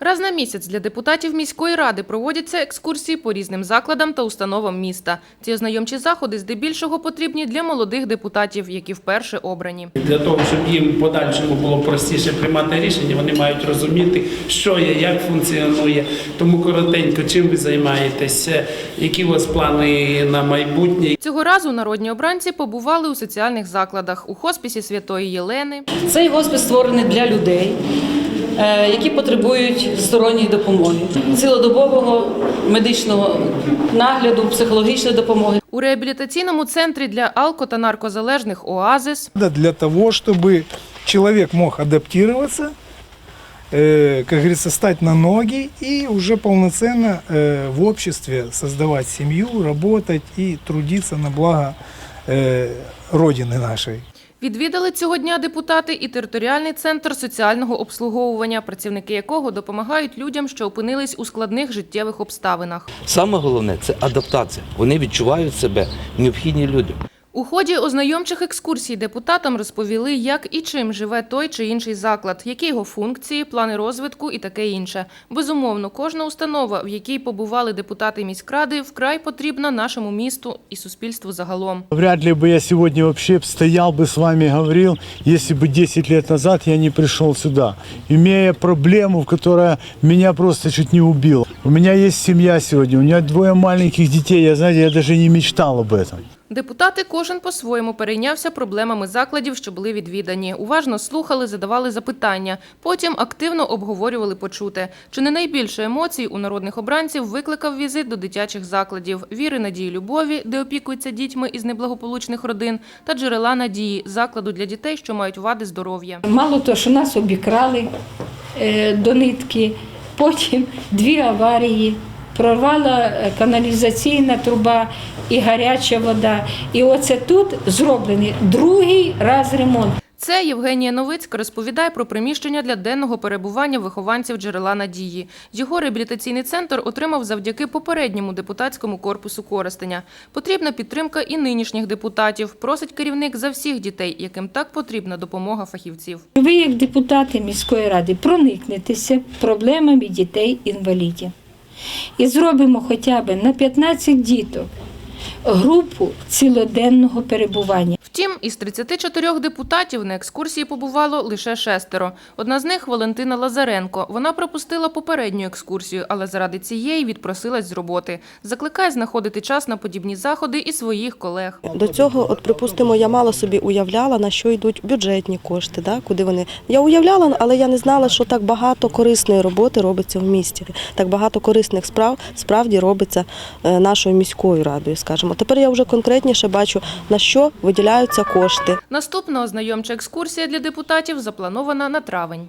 Раз на місяць для депутатів міської ради проводяться екскурсії по різним закладам та установам міста. Ці ознайомчі заходи здебільшого потрібні для молодих депутатів, які вперше обрані. Для того, щоб їм подальшому було простіше приймати рішення, вони мають розуміти, що є, як функціонує. Тому коротенько, чим ви займаєтеся, які у вас плани на майбутнє. Цього разу народні обранці побували у соціальних закладах у хоспісі Святої Єлени, Цей госпіс створений для людей, які потребують сторонньої допомоги, цілодобового медичного нагляду, психологічної допомоги. у реабілітаційному центрі для алко та наркозалежних «Оазис», Да, для того, чтобы человек мог адаптироваться, э, как говорится, стать на ноги и уже полноценно э, в обществе создавать семью, работать и трудиться на благо э, Родины нашей. Відвідали цього дня депутати і територіальний центр соціального обслуговування, працівники якого допомагають людям, що опинились у складних життєвих обставинах. Саме головне це адаптація. Вони відчувають себе необхідні людям. У ході ознайомчих екскурсій депутатам розповіли, як і чим живе той чи інший заклад, які його функції, плани розвитку і таке інше. Безумовно, кожна установа, в якій побували депутати міськради, вкрай потрібна нашому місту і суспільству загалом. Вряд ли бы я сегодня вообще стоял бы с вами говорил, если бы 10 лет назад я не пришел сюда, имея проблему, которая меня просто чуть не убила. У меня есть семья сегодня, у меня двое маленьких детей, я, знаете, я даже не мечтал об этом. Депутати кожен по-своєму перейнявся проблемами закладів, що були відвідані. Уважно слухали, задавали запитання. Потім активно обговорювали почуте. Чи не найбільше емоцій у народних обранців викликав візит до дитячих закладів віри, надії, любові, де опікуються дітьми із неблагополучних родин, та джерела надії закладу для дітей, що мають вади здоров'я. Мало того, що нас обікрали е, до нитки, потім дві аварії, прорвала е, каналізаційна труба і гаряча вода. І оце тут зроблений другий раз ремонт. Це Євгенія Новицька розповідає про приміщення для денного перебування вихованців джерела надії. Його реабілітаційний центр отримав завдяки попередньому депутатському корпусу Коростеня. Потрібна підтримка і нинішніх депутатів. Просить керівник за всіх дітей, яким так потрібна допомога фахівців. Ви, як депутати міської ради, проникнетеся проблемами дітей-інвалідів. І зробимо хоча б на 15 діток групу цілоденного перебування. Втім, із 34 депутатів на екскурсії побувало лише шестеро. Одна з них Валентина Лазаренко. Вона пропустила попередню екскурсію, але заради цієї відпросилась з роботи. Закликає знаходити час на подібні заходи і своїх колег. До цього, от припустимо, я мало собі уявляла, на що йдуть бюджетні кошти, да, куди вони. Я уявляла, але я не знала, що так багато корисної роботи робиться в місті. Так багато корисних справ справді робиться е, нашою міською радою, скажімо. Тепер я вже конкретніше бачу, на що виділяються кошти. Наступна ознайомча екскурсія для депутатів запланована на травень.